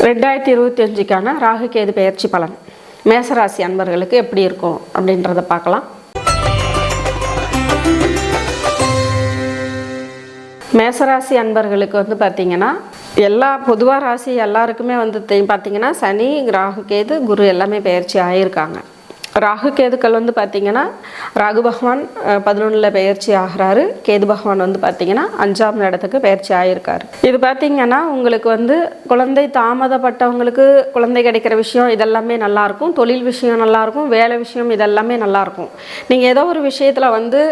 ரெண்டாயிரத்தி இருபத்தி அஞ்சுக்கான ராகு கேது பெயர்ச்சி பலன். மேசராசி அன்பர்களுக்கு எப்படி இருக்கும் அப்படின்றத பார்க்கலாம். மேசராசி அன்பர்களுக்கு வந்து பார்த்திங்கன்னா எல்லா பொதுவாக ராசி எல்லாருக்குமே வந்து தெ- பார்த்திங்கன்னா சனி ராகு கேது குரு எல்லாமே பெயர்ச்சி ஆகியிருக்காங்க ராகு கேதுக்கள் வந்து பார்த்திங்கன்னா ராகு பகவான் பதினொன்றில் பெயர்ச்சி ஆகிறாரு. கேது பகவான் வந்து பார்த்திங்கன்னா அஞ்சாம் இடத்துக்கு பெயர்ச்சி ஆகியிருக்காரு இது பார்த்திங்கன்னா உங்களுக்கு வந்து குழந்தை தாமதப்பட்டவங்களுக்கு குழந்தை கிடைக்கிற விஷயம் இதெல்லாமே நல்லாயிருக்கும். தொழில் விஷயம் நல்லாயிருக்கும். வேலை விஷயம் இதெல்லாமே நல்லாயிருக்கும். நீங்கள் ஏதோ ஒரு விஷயத்தில் வந்து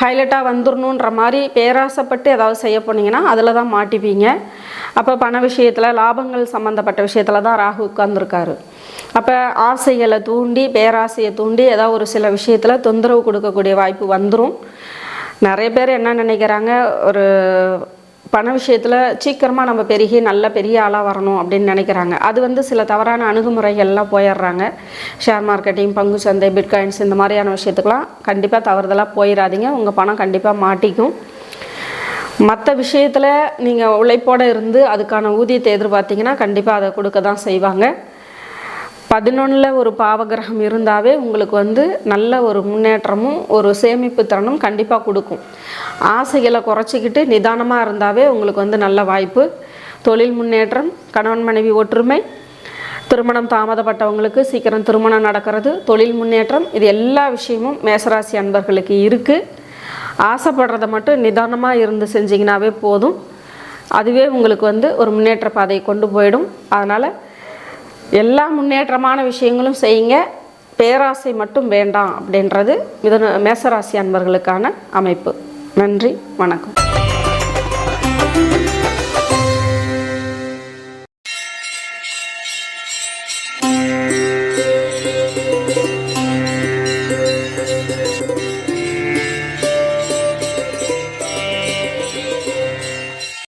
ஹைலைட்டாக வந்துடணுன்ற மாதிரி பேராசைப்பட்டு ஏதாவது செய்ய போனீங்கன்னா அதில் தான் மாட்டிப்பீங்க. அப்போ பண விஷயத்தில் லாபங்கள் சம்மந்தப்பட்ட விஷயத்தில் தான் ராகு உட்கார்ந்துருக்காரு. அப்போ ஆசைகளை தூண்டி பேராசையை தூண்டி ஏதாவது ஒரு சில விஷயத்தில் தொந்தரவு கொடுக்கக்கூடிய வாய்ப்பு வந்துடும் நிறைய பேர் என்ன நினைக்கிறாங்க ஒரு பண விஷயத்தில் சீக்கிரமாக நம்ம பெருகி நல்ல பெரிய ஆளாக வரணும் அப்படின்னு நினைக்கிறாங்க. அது வந்து சில தவறான அணுகுமுறைகள்லாம் போயிடுறாங்க. ஷேர் மார்க்கெட்டிங் பங்கு சந்தை பிட்காயின்ஸ் இந்த மாதிரியான விஷயத்துக்கெலாம் கண்டிப்பாக தவறுதலாக போயிடாதீங்க. உங்கள் பணம் கண்டிப்பாக மாட்டிக்கும். மற்ற விஷயத்தில் நீங்கள் உழைப்போடு இருந்து அதுக்கான ஊதியத்தை எதிர்பார்த்தீங்கன்னா கண்டிப்பாக அதை கொடுக்க தான் செய்வாங்க. பதினொன்றில் ஒரு பாவகிரகம் இருந்தாவே உங்களுக்கு வந்து நல்ல ஒரு முன்னேற்றமும் ஒரு சேமிப்பு திறனும் கண்டிப்பாக கொடுக்கும். ஆசைகளை குறைச்சிக்கிட்டு நிதானமாக இருந்தாவே உங்களுக்கு வந்து நல்ல வாய்ப்பு. தொழில் முன்னேற்றம் கணவன் மனைவி ஒற்றுமை திருமணம் தாமதப்பட்டவங்களுக்கு சீக்கிரம் திருமணம் நடக்கிறது தொழில் முன்னேற்றம் இது எல்லா விஷயமும் மேசராசி அன்பர்களுக்கு இருக்குது ஆசைப்படுறத மட்டும் நிதானமாக இருந்து செஞ்சிங்கனாவே போதும். அதுவே உங்களுக்கு வந்து ஒரு முன்னேற்ற பாதையை கொண்டு போயிடும். அதனால் எல்லா முன்னேற்றமான விஷயங்களும் செய்யுங்க. பேராசை மட்டும் வேண்டாம் அப்படின்றது மிதன மேசராசி அன்பர்களுக்கான அமைப்பு. நன்றி வணக்கம்.